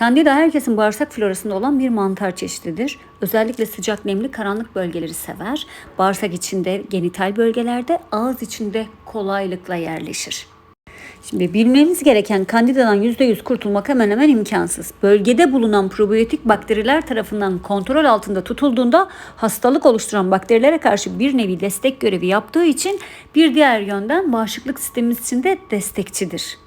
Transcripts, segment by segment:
Candida herkesin bağırsak florasında olan bir mantar çeşididir. Özellikle sıcak nemli karanlık bölgeleri sever. Bağırsak içinde genital bölgelerde, ağız içinde kolaylıkla yerleşir. Şimdi bilmemiz gereken kandidadan %100 kurtulmak hemen hemen imkansız. Bölgede bulunan probiyotik bakteriler tarafından kontrol altında tutulduğunda hastalık oluşturan bakterilere karşı bir nevi destek görevi yaptığı için bir diğer yönden bağışıklık sistemimiz için de destekçidir.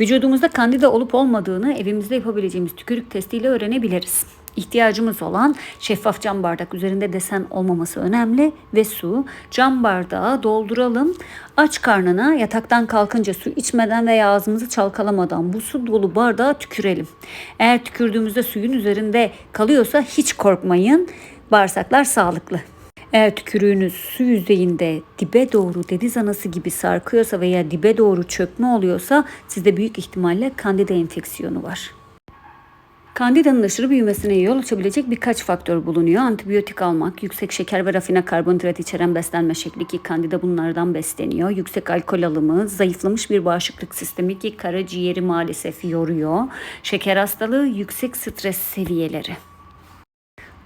Vücudumuzda kandida olup olmadığını evimizde yapabileceğimiz tükürük testiyle öğrenebiliriz. İhtiyacımız olan şeffaf cam bardak üzerinde desen olmaması önemli ve su. Cam bardağı dolduralım. Aç karnına yataktan kalkınca su içmeden veya ağzımızı çalkalamadan bu su dolu bardağa tükürelim. Eğer tükürdüğümüzde suyun üzerinde kalıyorsa hiç korkmayın. Bağırsaklar sağlıklı. Eğer tükürüğünüz su yüzeyinde dibe doğru deniz anası gibi sarkıyorsa veya dibe doğru çökme oluyorsa sizde büyük ihtimalle kandida enfeksiyonu var. Kandidanın aşırı büyümesine yol açabilecek birkaç faktör bulunuyor. Antibiyotik almak, yüksek şeker ve rafine karbonhidrat içeren beslenme şekli ki kandida bunlardan besleniyor. Yüksek alkol alımı, zayıflamış bir bağışıklık sistemi ki karaciğeri maalesef yoruyor. Şeker hastalığı, yüksek stres seviyeleri.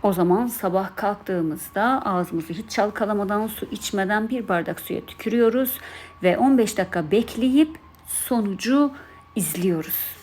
O zaman sabah kalktığımızda ağzımızı hiç çalkalamadan su içmeden bir bardak suya tükürüyoruz ve 15 dakika bekleyip sonucu izliyoruz.